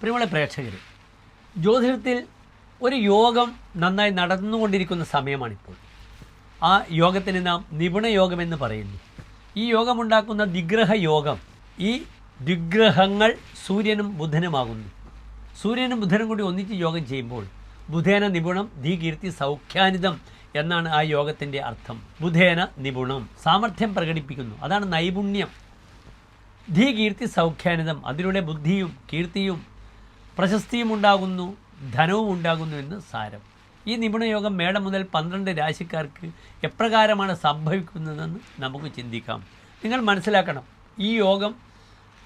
പ്രിയമുള്ള പ്രേക്ഷകർ ജ്യോതിഷത്തിൽ ഒരു യോഗം നന്നായി നടന്നുകൊണ്ടിരിക്കുന്ന സമയമാണിപ്പോൾ. ആ യോഗത്തിന് നാം നിപുണയോഗം എന്ന് പറയുന്നു. ഈ യോഗമുണ്ടാക്കുന്ന ദിഗ്രഹ യോഗം ഈ ദിഗ്രഹങ്ങൾ സൂര്യനും ബുധനുമാകുന്നു സൂര്യനും ബുധനും കൂടി ഒന്നിച്ച് യോഗം ചെയ്യുമ്പോൾ ബുധേന നിപുണം ധീകീർത്തി സൗഖ്യാനിതം എന്നാണ് ആ യോഗത്തിന്റെ അർത്ഥം. ബുധേന നിപുണം സാമർഥ്യം പ്രകടിപ്പിക്കുന്നു. അതാണ് നൈപുണ്യം. ധീ കീർത്തി സൗഖ്യാനിതം. അതിലൂടെ ബുദ്ധിയും കീർത്തിയും പ്രശസ്തിയും ഉണ്ടാകുന്നു ധനവും ഉണ്ടാകുന്നു എന്ന് സാരം. ഈ നിപുണയോഗം മേടം മുതൽ പന്ത്രണ്ട് രാശിക്കാർക്ക് എപ്രകാരമാണ് സംഭവിക്കുന്നതെന്ന് നമുക്ക് ചിന്തിക്കാം. നിങ്ങൾ മനസ്സിലാക്കണം ഈ യോഗം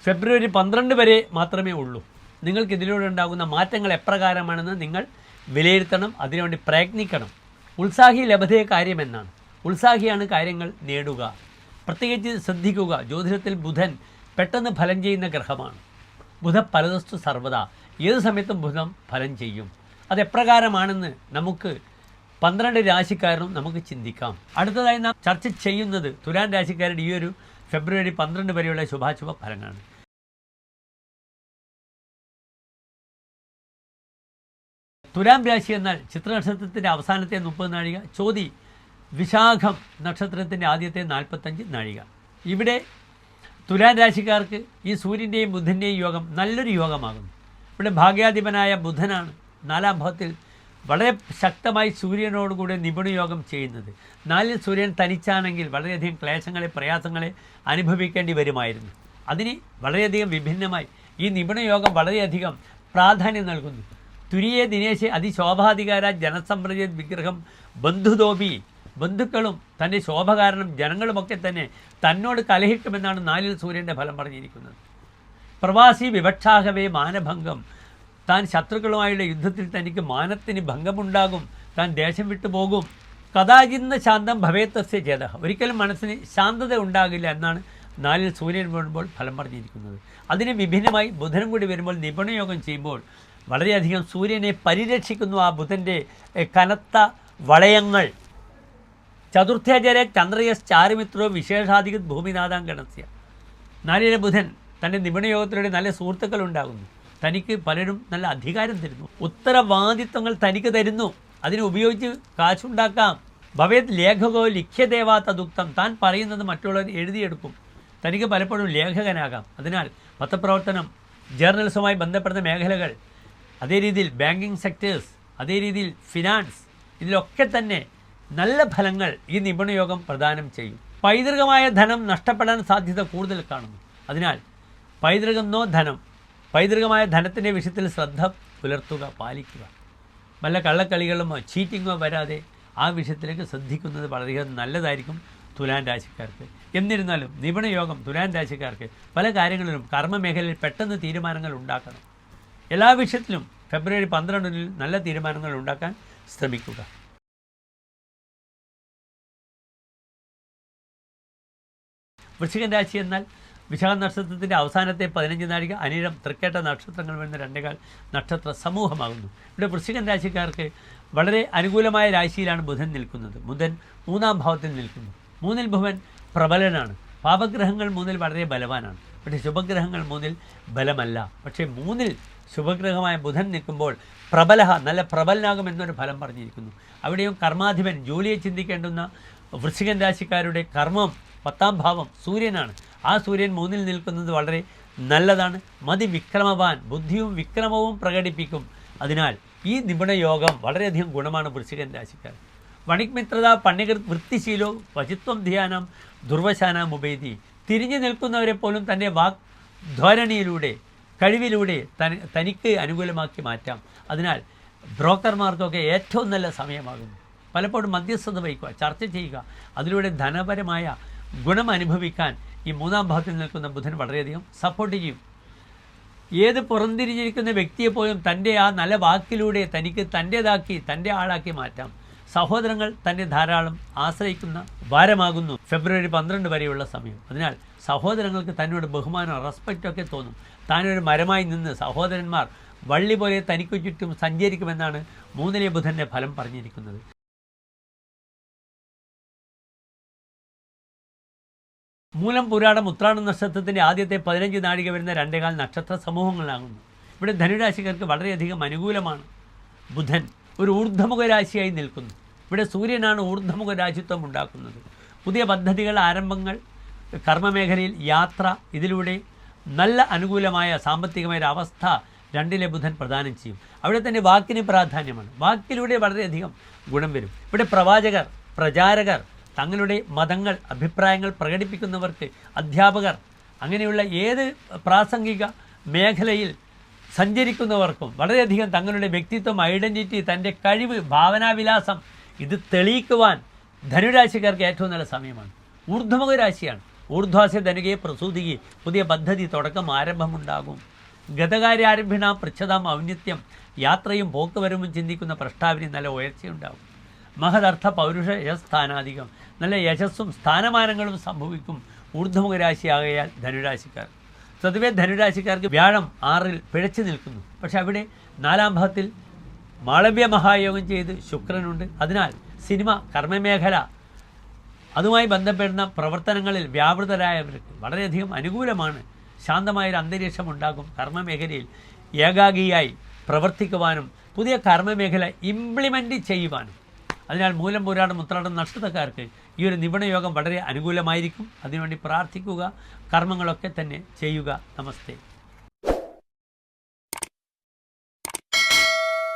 ഫെബ്രുവരി പന്ത്രണ്ട് വരെ മാത്രമേ ഉള്ളൂ. നിങ്ങൾക്ക് ഇതിലൂടെ ഉണ്ടാകുന്ന മാറ്റങ്ങൾ എപ്രകാരമാണെന്ന് നിങ്ങൾ വിലയിരുത്തണം അതിനുവേണ്ടി പ്രയത്നിക്കണം. ഉത്സാഹി ലഭതയെ കാര്യമെന്നാണ് ഉത്സാഹിയാണ് കാര്യങ്ങൾ നേടുക. പ്രത്യേകിച്ച് ശ്രദ്ധിക്കുക ജ്യോതിഷത്തിൽ ബുധൻ പെട്ടെന്ന് ഫലം ചെയ്യുന്ന ഗ്രഹമാണ്. ബുധ പലതസ്തു സർവത ഏത് സമയത്തും ബുധം ഫലം ചെയ്യും. അതെപ്രകാരമാണെന്ന് നമുക്ക് പന്ത്രണ്ട് രാശിക്കാരനും നമുക്ക് ചിന്തിക്കാം. അടുത്തതായി നാം ചർച്ച ചെയ്യുന്നത് തുലാൻ രാശിക്കാരുടെ ഈ ഒരു ഫെബ്രുവരി പന്ത്രണ്ട് വരെയുള്ള ശുഭാശുഭ ഫലങ്ങളാണ്. തുലാം രാശി എന്നാൽ ചിത്രനക്ഷത്രത്തിന്റെ അവസാനത്തെ മുപ്പത് നാഴിക ചോതി വിശാഖം നക്ഷത്രത്തിന്റെ ആദ്യത്തെ നാൽപ്പത്തഞ്ച് നാഴിക. ഇവിടെ തുലാൻ രാശിക്കാർക്ക് ഈ സൂര്യന്റെയും ബുധന്റെയും യോഗം നല്ലൊരു യോഗമാകുന്നു. ഇവിടെ ഭാഗ്യാധിപനായ ബുധനാണ്. നാലാം ഭാവത്തിൽ വളരെ ശക്തമായി സൂര്യനോടുകൂടെ നിപുണയോഗം ചെയ്യുന്നത്. നാലിൽ സൂര്യൻ തനിച്ചാണെങ്കിൽ വളരെയധികം ക്ലേശങ്ങളെ പ്രയാസങ്ങളെ അനുഭവിക്കേണ്ടി വരുമായിരുന്നു. അതിന് വളരെയധികം വിഭിന്നമായി ഈ നിപുണയോഗം വളരെയധികം പ്രാധാന്യം നൽകുന്നു. തുരിയെ ദിനേശ് അതിശോഭാധികാര ജനസമ്പ്രജ വിഗ്രഹം ബന്ധുതോപി ബന്ധുക്കളും തന്റെ ശോഭ കാരണം ജനങ്ങളുമൊക്കെ തന്നെ തന്നോട് കലഹിക്കുമെന്നാണ് നാലിൽ സൂര്യന്റെ ഫലം പറഞ്ഞിരിക്കുന്നത്. പ്രവാസി വിവക്ഷാഹവേ മാനഭംഗം. താൻ ശത്രുക്കളുമായുള്ള യുദ്ധത്തിൽ തനിക്ക് മാനത്തിന് ഭംഗമുണ്ടാകും. താൻ ദേശം വിട്ടുപോകും കഥാചിന്ന ശാന്തം ഭവേത്തസ്യ ചേത. ഒരിക്കലും മനസ്സിന് ശാന്തത ഉണ്ടാകില്ല എന്നാണ് നാലിൽ സൂര്യൻ വീഴുമ്പോൾ ഫലം പറഞ്ഞിരിക്കുന്നത്. അതിന് വിഭിന്നമായി ബുധനും കൂടി വരുമ്പോൾ നിപുണയോഗം ചെയ്യുമ്പോൾ വളരെയധികം സൂര്യനെ പരിരക്ഷിക്കുന്നു ആ ബുധന്റെ കനത്ത വളയങ്ങൾ. ചതുർത്ഥേജരെ ചന്ദ്രയസ് ചാരുമിത്രോ വിശേഷാധിക ഭൂമിനാഥാം ഗണസ്യ. നാലിലെ ബുധൻ തന്റെ നിപുണയോഗത്തിലൂടെ നല്ല സുഹൃത്തുക്കൾ ഉണ്ടാകുന്നു തനിക്ക് പലരും നല്ല അധികാരം തരുന്നു. ഉത്തരവാദിത്വങ്ങൾ തനിക്ക് തരുന്നു. അതിനെ ഉപയോഗിച്ച് കാശുണ്ടാക്കാം. ഭവേത് ലേഖകോ ലിഖ്യദേവാ തദുക്തം താൻ പറയുന്നത് മറ്റുള്ളവർ എഴുതിയെടുക്കും. തനിക്ക് പലപ്പോഴും ലേഖകനാകാം. അതിനാൽ പത്രപ്രവർത്തനം ജേർണലിസവുമായി ബന്ധപ്പെടുന്ന മേഖലകൾ അതേ രീതിയിൽ ബാങ്കിങ് സെക്ടേഴ്സ് അതേ രീതിയിൽ ഫിനാൻസ് ഇതിലൊക്കെ തന്നെ നല്ല ഫലങ്ങൾ ഈ നിപുണയോഗം പ്രദാനം ചെയ്യും. പൈതൃകമായ ധനം നഷ്ടപ്പെടാൻ സാധ്യത കൂടുതൽ കാണുന്നു. അതിനാൽ പൈതൃകമെന്നോ ധനം. പൈതൃകമായ ധനത്തിന്റെ വിഷയത്തിൽ ശ്രദ്ധ പുലർത്തുക പാലിക്കുക. വല്ല കള്ളക്കളികളുമോ ചീറ്റിങ്ങോ വരാതെ ആ വിഷയത്തിലേക്ക് ശ്രദ്ധിക്കുന്നത് വളരെയധികം നല്ലതായിരിക്കും തുലാൻ രാശിക്കാർക്ക്. എന്നിരുന്നാലും നിപുണയോഗം തുലാൻ രാശിക്കാർക്ക് പല കാര്യങ്ങളിലും കർമ്മമേഖലയിൽ പെട്ടെന്ന് തീരുമാനങ്ങൾ ഉണ്ടാക്കണം. എല്ലാ വിഷയത്തിലും ഫെബ്രുവരി പന്ത്രണ്ടിന് നല്ല തീരുമാനങ്ങൾ ഉണ്ടാക്കാൻ ശ്രമിക്കുക. വൃശ്ചികൻ രാശി എന്നാൽ വിശാഖ നക്ഷത്രത്തിന്റെ അവസാനത്തെ പതിനഞ്ച് നാഴിക അനിഴം തൃക്കേട്ട നക്ഷത്രങ്ങൾ വരുന്ന രണ്ടേകാൽ നക്ഷത്ര സമൂഹമാകുന്നു. ഇവിടെ വൃശ്ചികൻ രാശിക്കാർക്ക് വളരെ അനുകൂലമായ രാശിയിലാണ് ബുധൻ നിൽക്കുന്നത്. ബുധൻ മൂന്നാം ഭാവത്തിൽ നിൽക്കുന്നു. മൂന്നിൽ ഭുവൻ പ്രബലനാണ്. പാപഗ്രഹങ്ങൾ മൂന്നിൽ വളരെ ബലവാനാണ്. പക്ഷേ ശുഭഗ്രഹങ്ങൾ മൂന്നിൽ ബലമല്ല. പക്ഷേ മൂന്നിൽ ശുഭഗ്രഹമായ ബുധൻ നിൽക്കുമ്പോൾ പ്രബലഹ നല്ല പ്രബലനാകുമെന്നൊരു ഫലം പറഞ്ഞിരിക്കുന്നു. അവിടെയും കർമാധിപൻ ജോലിയെ ചിന്തിക്കേണ്ടുന്ന വൃശ്ചികൻ രാശിക്കാരുടെ കർമ്മം പത്താം ഭാവം സൂര്യനാണ്. ആ സൂര്യൻ മൂന്നിൽ നിൽക്കുന്നത് വളരെ നല്ലതാണ്. മതി വിക്രമവാൻ ബുദ്ധിയും വിക്രമവും പ്രകടിപ്പിക്കും. അതിനാൽ ഈ നിപുണയോഗം വളരെയധികം ഗുണമാണ് വൃശ്ചികൻ രാശിക്കാർ വണിക്മിത്രത പണ്ഡികർ വൃത്തിശീലോ വചിത്വം ധ്യാനം ദുർവശാനം ഉപേതി തിരിഞ്ഞു നിൽക്കുന്നവരെ പോലും തന്റെ വാക് ധോരണിയിലൂടെ കഴിവിലൂടെ തനി തനിക്ക് അനുകൂലമാക്കി മാറ്റാം. അതിനാൽ ബ്രോക്കർമാർക്കൊക്കെ ഏറ്റവും നല്ല സമയമാകുന്നു. പലപ്പോഴും മധ്യസ്ഥത വഹിക്കുക ചർച്ച ചെയ്യുക അതിലൂടെ ധനപരമായ ഗുണം അനുഭവിക്കാൻ ഈ മൂന്നാം ഭാവത്തിൽ നിൽക്കുന്ന ബുധൻ വളരെയധികം സപ്പോർട്ട് ചെയ്യും. ഏത് പുറംതിരിഞ്ഞിരിക്കുന്ന വ്യക്തിയെ പോലും തന്റെ ആ നല്ല വാക്കിലൂടെ തനിക്ക് തന്റേതാക്കി തന്റെ ആളാക്കി മാറ്റാം. സഹോദരങ്ങൾ തന്നെ ധാരാളം ആശ്രയിക്കുന്ന വാരമാകുന്നു ഫെബ്രുവരി പന്ത്രണ്ട് വരെയുള്ള സമയം. അതിനാൽ സഹോദരങ്ങൾക്ക് തന്നോട് ബഹുമാനം റെസ്പെക്റ്റ് ഒക്കെ തോന്നും. താനൊരു മരമായി നിന്ന് സഹോദരന്മാർ വള്ളി പോലെ തനിക്കു ചുറ്റും സഞ്ചരിക്കുമെന്നാണ് മൂന്നിലെ ബുധന്റെ ഫലം പറഞ്ഞിരിക്കുന്നത്. മൂലം പുരാടം ഉത്രാട നക്ഷത്രത്തിന്റെ ആദ്യത്തെ പതിനഞ്ച് നാഴിക വരുന്ന രണ്ടേകാൽ നക്ഷത്ര സമൂഹങ്ങളാകുന്നു. ഇവിടെ ധനുരാശിക്കാർക്ക് വളരെയധികം അനുകൂലമാണ്. ബുധൻ ഒരു ഊർദ്ധമുഖ രാശിയായി നിൽക്കുന്നു. ഇവിടെ സൂര്യനാണ് ഊർദ്ധമുഖ രാജ്യത്വം ഉണ്ടാക്കുന്നത്. പുതിയ പദ്ധതികൾ ആരംഭങ്ങൾ കർമ്മമേഖലയിൽ യാത്ര ഇതിലൂടെ നല്ല അനുകൂലമായ സാമ്പത്തികമായ ഒരു അവസ്ഥ രണ്ടിലെ ബുധൻ പ്രദാനം ചെയ്യും. അവിടെ തന്നെ വാക്കിന് പ്രാധാന്യമാണ്. വാക്കിലൂടെ വളരെയധികം ഗുണം വരും. ഇവിടെ പ്രവാചകർ പ്രചാരകർ തങ്ങളുടെ മതങ്ങൾ അഭിപ്രായങ്ങൾ പ്രകടിപ്പിക്കുന്നവർക്ക് അധ്യാപകർ അങ്ങനെയുള്ള ഏത് പ്രാസംഗിക മേഖലയിൽ സഞ്ചരിക്കുന്നവർക്കും വളരെയധികം തങ്ങളുടെ വ്യക്തിത്വം ഐഡന്റിറ്റി തന്റെ കഴിവ് ഭാവനാവിലാസം ഇത് തെളിയിക്കുവാൻ ധനുരാശിക്കാർക്ക് ഏറ്റവും നല്ല സമയമാണ്. ഊർധ്വമുഖ രാശിയാണ്. ഊർധ്വാസ്യ ധനുകയെ പ്രസൂതികി. പുതിയ പദ്ധതി തുടക്കം ആരംഭമുണ്ടാകും. ഗതകാര്യാരംഭിണ പൃച്ഛതാം ഔന്നിത്യം യാത്രയും പോക്കുവരവും ചിന്തിക്കുന്ന പ്രഷ്ടാവിന് നല്ല ഉയർച്ചയുണ്ടാകും. മഹദർത്ഥ പൗരുഷ യസ്ഥാനാധികം. നല്ല യശസ്സും സ്ഥാനമാനങ്ങളും സംഭവിക്കും ഊർധ്വമുഖ രാശിയാകയാൽ ധനുരാശിക്കാർ. സ്വതവേ ധനുരാശിക്കാർക്ക് വ്യാഴം ആറിൽ പിഴച്ചു നിൽക്കുന്നു. പക്ഷെ അവിടെ നാലാം ഭാവത്തിൽ മാളവ്യ മഹായോഗം ചെയ്ത് ശുക്രനുണ്ട്. അതിനാൽ സിനിമ കർമ്മമേഖല അതുമായി ബന്ധപ്പെടുന്ന പ്രവർത്തനങ്ങളിൽ വ്യാപൃതരായവർക്ക് വളരെയധികം അനുകൂലമാണ്. ശാന്തമായൊരു അന്തരീക്ഷം ഉണ്ടാകും. കർമ്മമേഖലയിൽ ഏകാഗിയായി പ്രവർത്തിക്കുവാനും പുതിയ കർമ്മമേഖല ഇംപ്ലിമെന്റ് ചെയ്യുവാനും. അതിനാൽ മൂലം പോരാടും ഉത്രാടം നക്ഷത്രക്കാർക്ക് ഈ ഒരു നിപുണയോഗം വളരെ അനുകൂലമായിരിക്കും. അതിനുവേണ്ടി പ്രാർത്ഥിക്കുക കർമ്മങ്ങളൊക്കെ തന്നെ ചെയ്യുക. നമസ്തേ.